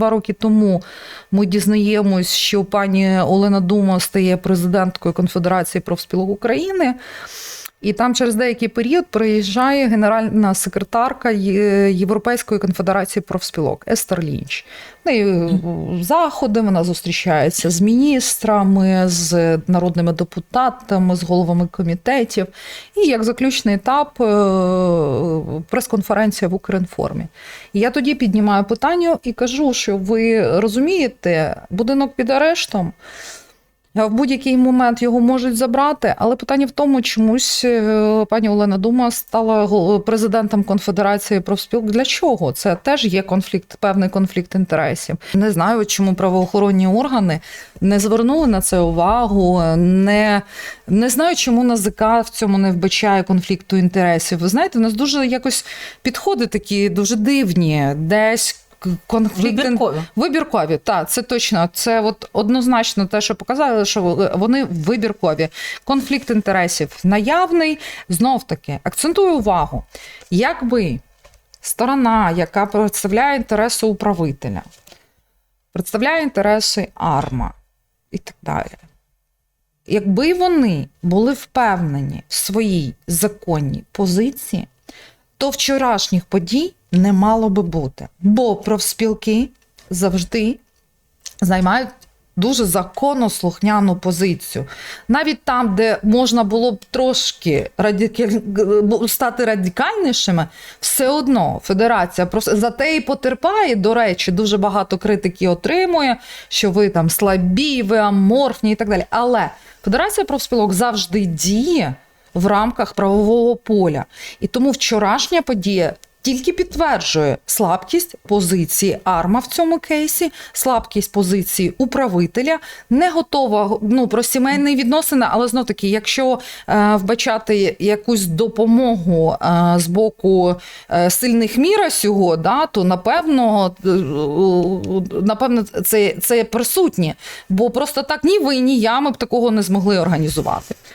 два роки тому ми дізнаємось, що пані Олена Дума стає президенткою Конфедерації профспілок України. І там через деякий період приїжджає генеральна секретарка Європейської конфедерації профспілок Естер Лінч. В неї заходи, вона зустрічається з міністрами, з народними депутатами, з головами комітетів. І як заключний етап е, прес-конференція в Укрінформі. І я тоді піднімаю питання і кажу, що ви розумієте, будинок під арештом. В будь-який момент його можуть забрати, але питання в тому, чомусь е, пані Олена Дума стала президентом Конфедерації профспілок. Для чого? Це теж є конфлікт, певний конфлікт інтересів. Не знаю, чому правоохоронні органи не звернули на це увагу. Не, не знаю, чому НАЗК в цьому не вбачає конфлікту інтересів. Ви знаєте, у нас дуже якось підходи такі дуже дивні, десь. Конфлікт Вибіркові. Вибіркові, так, це точно. Це от однозначно те, що показали, що вони вибіркові. Конфлікт інтересів наявний. Знов таки, акцентую увагу, якби сторона, яка представляє інтереси управителя, представляє інтереси АРМА і так далі. Якби вони були впевнені в своїй законній позиції, то вчорашніх подій не мало би бути. Бо профспілки завжди займають дуже законослухняну позицію. Навіть там, де можна було б трошки радикаль... стати радикальнішими, все одно федерація просто за те і потерпає. До речі, дуже багато критики отримує, що ви там слабі, ви аморфні і так далі. Але Федерація профспілок завжди діє в рамках правового поля. І тому вчорашня подія тільки підтверджує слабкість позиції АРМА в цьому кейсі, слабкість позиції управителя, не готова ну, про сімейні відносини, але знов таки, якщо е, вбачати якусь допомогу е, з боку е, сильних міра сього, да, то напевно, е, е, напевно, це, це присутнє. Бо просто так ні ви, ні я ми б такого не змогли організувати.